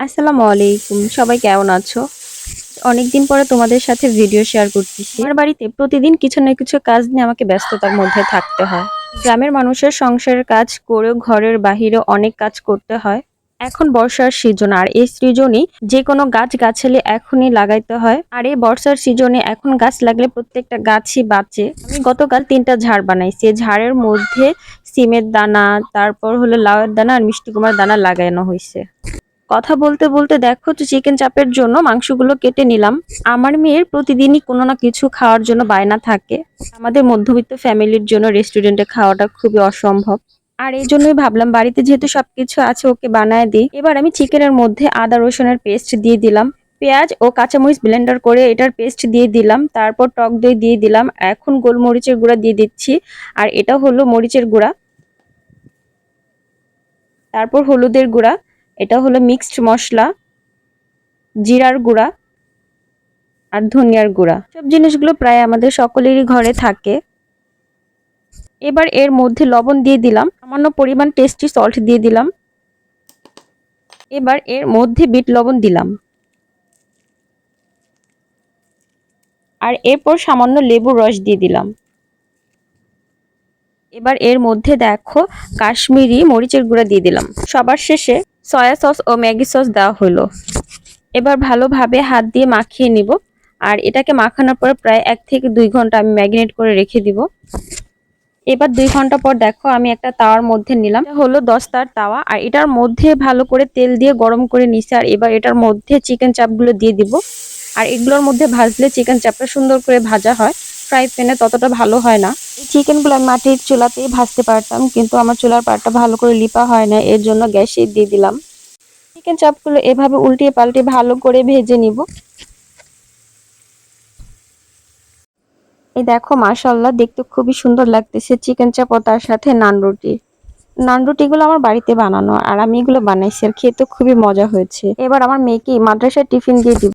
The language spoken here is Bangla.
আসসালামু আলাইকুম, সবাই কেমন আছো? অনেকদিন পরে তোমাদের সাথে ভিডিও শেয়ার করতেছি। আমার বাড়িতে প্রতিদিন কিছু না কিছু কাজ নিয়ে আমাকে ব্যস্ততার মধ্যে থাকতে হয়। গ্রামের মানুষের সংসারের কাজ করেও ঘরের বাহিরে অনেক কাজ করতে হয়। এখন বর্ষার সিজন, আর এই সিজনে যে কোনো গাছ গাছালি এখনই লাগাইতে হয়। আর এই বর্ষার সিজনে এখন গাছ লাগলে প্রত্যেকটা গাছই বাঁচে। আমি গতকাল তিনটা ঝাড় বানাইছি। ঝাড়ের মধ্যে সিমের দানা, তারপর হলো লাউয়ের দানা আর মিষ্টি কুমার দানা লাগানো হয়েছে কথা বলতে বলতে দেখো তো চিকেন চাপের জন্য মাংসগুলো কেটে নিলাম। আমার মেয়ের প্রতিদিনই কোনো না কিছু খাওয়ার জন্য বায়না থাকে। আমাদের মধ্যবিত্ত ফ্যামিলির জন্য রেস্টুরেন্টে খাওয়াটা খুবই অসম্ভব। আর এই জন্যই ভাবলাম বাড়িতে যেহেতু সবকিছু আছে, ওকে বানায় দিই। এবার আমি চিকেনের মধ্যে আদা, রসুনের পেস্ট দিয়ে দিলাম। পেঁয়াজ ও কাঁচামরিচ ব্লেন্ডার করে এটার পেস্ট দিয়ে দিলাম। তারপর টক দই দিয়ে দিলাম। এখন গোলমরিচের গুঁড়া দিয়ে দিচ্ছি। আর এটা হলো মরিচের গুঁড়া। তারপর হলুদের গুঁড়া। এটা হলো মিক্সড মশলা, জিরার গুঁড়া আর ধনিয়ার গুঁড়া। সব জিনিসগুলো প্রায় আমাদের সকলেরই ঘরে থাকে। এবার এর মধ্যে লবণ দিয়ে দিলাম, সামান্য পরিমাণ টেস্টি সল্ট দিয়ে দিলাম। এবার এর মধ্যে বিট লবণ দিলাম। আর এরপর সামান্য লেবুর রস দিয়ে দিলাম। এবার এর মধ্যে দেখো কাশ্মীরি মরিচের গুঁড়া দিয়ে দিলাম। সবার শেষে সয়া সস ও ম্যাগি সস দেওয়া হলো এবার ভালোভাবে হাত দিয়ে মাখিয়ে নিব। আর এটাকে মাখানোর পর প্রায় এক থেকে দুই ঘণ্টা আমি ম্যাগনেট করে রেখে দিব। এবার দুই ঘণ্টা পর দেখো আমি একটা তাওয়ার মধ্যে নিলাম। হলো দশ তার তাওয়া। আর এটার মধ্যে ভালো করে তেল দিয়ে গরম করে নিছি আর এবার এটার মধ্যে চিকেন চাপগুলো দিয়ে দিব। আর এগুলোর মধ্যে ভাজলে চিকেন চাপটা সুন্দর করে ভাজা হয়। ফ্রাই প্যানে ততটা ভালো হয় না। এই চিকেনগুলো আমি মাটির চুলাতেই ভাজতে পারতাম, কিন্তু আমার চুলার পাটটা ভালো করে লিপা হয় না, এর জন্য গ্যাসে দিয়ে দিলাম। চিকেন চাপগুলো এভাবে উল্টিয়ে পাল্টে ভালো করে ভেজে নিব। এই দেখো মাশাল্লাহ দেখতে খুবই সুন্দর লাগতেছে চিকেন চাপ ও তার সাথে নান রুটি। নান রুটিগুলো আমার বাড়িতে বানানো, আর আমি এগুলো বানাইছি, আর খেতে খুবই মজা হয়েছে। এবার আমার মেয়েকে মাদ্রাসায় টিফিন দিয়ে দিব।